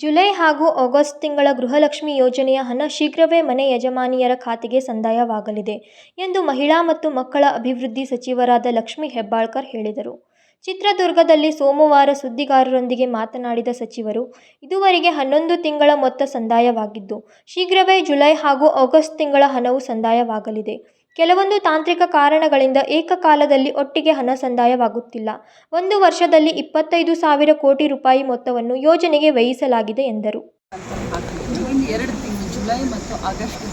July ಹಾಗೂ August ತಿಂಗಳ ಗೃಹಲಕ್ಷ್ಮಿ ಯೋಜನೆಯ ಹಣ ಶೀಘ್ರವೇ ಮನೆ ಯಜಮಾನಿಯರ ಖಾತೆಗೆ ಸಂದಾಯವಾಗಲಿದೆ ಎಂದು ಮಹಿಳಾ ಮತ್ತು ಮಕ್ಕಳ ಅಭಿವೃದ್ಧಿ ಸಚಿವರಾದ ಲಕ್ಷ್ಮಿ ಹೆಬ್ಬಾಳ್ಕರ್ ಹೇಳಿದರು. ಚಿತ್ರದುರ್ಗದಲ್ಲಿ ಸೋಮವಾರ ಸುದ್ದಿಗಾರರೊಂದಿಗೆ ಮಾತನಾಡಿದ ಸಚಿವರು, ಇದುವರೆಗೆ ಹನ್ನೊಂದು ತಿಂಗಳ ಮೊತ್ತ ಸಂದಾಯವಾಗಿದ್ದು, ಶೀಘ್ರವೇ ಜುಲೈ ಹಾಗೂ ಆಗಸ್ಟ್ ತಿಂಗಳ ಹಣವು ಸಂದಾಯವಾಗಲಿದೆ. ಕೆಲವೊಂದು ತಾಂತ್ರಿಕ ಕಾರಣಗಳಿಂದ ಏಕಕಾಲದಲ್ಲಿ ಒಟ್ಟಿಗೆ ಹಣ ಸಂದಾಯವಾಗುತ್ತಿಲ್ಲ. ಒಂದು ವರ್ಷದಲ್ಲಿ ಇಪ್ಪತ್ತೈದು ಸಾವಿರ ಕೋಟಿ ರೂಪಾಯಿ ಮೊತ್ತವನ್ನು ಯೋಜನೆಗೆ ವ್ಯಯಿಸಲಾಗಿದೆ ಎಂದರು. ಜುಲೈ ಮತ್ತು ಆಗಸ್ಟ್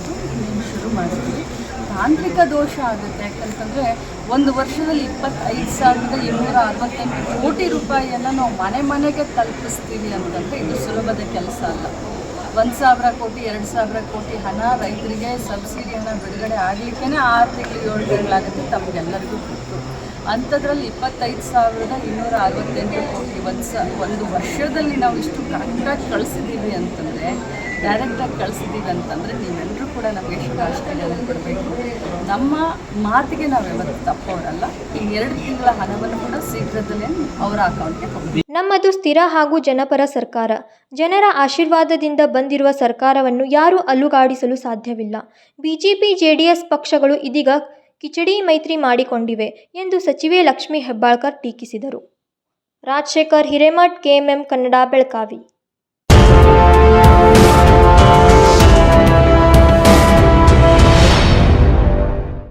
ಶುರು ಮಾಡ್ತೀವಿ ತಾಂತ್ರಿಕ ದೋಷ ಆಗುತ್ತೆ ಯಾಕಂತಂದರೆ ಒಂದು ವರ್ಷದಲ್ಲಿ ಇಪ್ಪತ್ತೈದು ಸಾವಿರದ ಇನ್ನೂರ ಅರವತ್ತೆಂಟು ಕೋಟಿ ರೂಪಾಯಿಯನ್ನು ನಾವು ಮನೆ ಮನೆಗೆ ತಲುಪಿಸ್ತೀವಿ ಅಂತಂದರೆ ಇದು ಸುಲಭದ ಕೆಲಸ ಅಲ್ಲ ಒಂದು ಸಾವಿರ ಕೋಟಿ, ಎರಡು ಸಾವಿರ ಕೋಟಿ ಹಣ ರೈತರಿಗೆ ಸಬ್ಸಿಡಿಯನ್ನು ಬಿಡುಗಡೆ ಆಗಲಿಕ್ಕೇ ಆರು ತಿಂಗಳು, ಏಳು ತಿಂಗಳಾಗುತ್ತೆ ತಮಗೆಲ್ಲರಿಗೂ ಗೊತ್ತು. ಅಂಥದ್ರಲ್ಲಿ ಇಪ್ಪತ್ತೈದು ಸಾವಿರದ ಇನ್ನೂರ ಅರವತ್ತೆಂಟು ಕೋಟಿ ಒಂದು ಸ, ಒಂದು ವರ್ಷದಲ್ಲಿ ನಾವು ಇಷ್ಟು ಕರೆಕ್ಟಾಗಿ ಕಳಿಸಿದ್ದೀವಿ ಅಂತಂದರೆ ಡೈರೆಕ್ಟಾಗಿ ಕಳಿಸಿದ್ದೀವಿ ಅಂತಂದರೆ ನೀವೆಲ್ಲರೂ ಕೂಡ ನಮಗೆ ಎಷ್ಟು ಆಶ್ಚರ್ಯ ಕೊಡಬೇಕು ನಮ್ಮ ಮಾತಿಗೆ ನಾವು ಯಾವತ್ತು ತಪ್ಪೋರಲ್ಲ ಈ ಎರಡು ತಿಂಗಳ ಹಣವನ್ನು ಕೂಡ ಶೀಘ್ರದಲ್ಲೇ ಅವರ ಅಕೌಂಟ್ಗೆ ಹೋಗ್ತೀವಿ ನಮ್ಮದು ಸ್ಥಿರ ಹಾಗೂ ಜನಪರ ಸರ್ಕಾರ. ಜನರ ಆಶೀರ್ವಾದದಿಂದ ಬಂದಿರುವ ಸರ್ಕಾರವನ್ನು ಯಾರೂ ಅಲುಗಾಡಿಸಲು ಸಾಧ್ಯವಿಲ್ಲ. ಬಿಜೆಪಿ, ಜೆಡಿಎಸ್ ಪಕ್ಷಗಳು ಇದೀಗ ಕಿಚಡಿ ಮೈತ್ರಿ ಮಾಡಿಕೊಂಡಿವೆ ಎಂದು ಸಚಿವೆ ಲಕ್ಷ್ಮೀ ಹೆಬ್ಬಾಳ್ಕರ್ ಟೀಕಿಸಿದರು. ರಾಜಶೇಖರ್ ಹಿರೇಮಠ್ ಕೆಎಂಎಂ ಕನ್ನಡ, ಬೆಳಗಾವಿ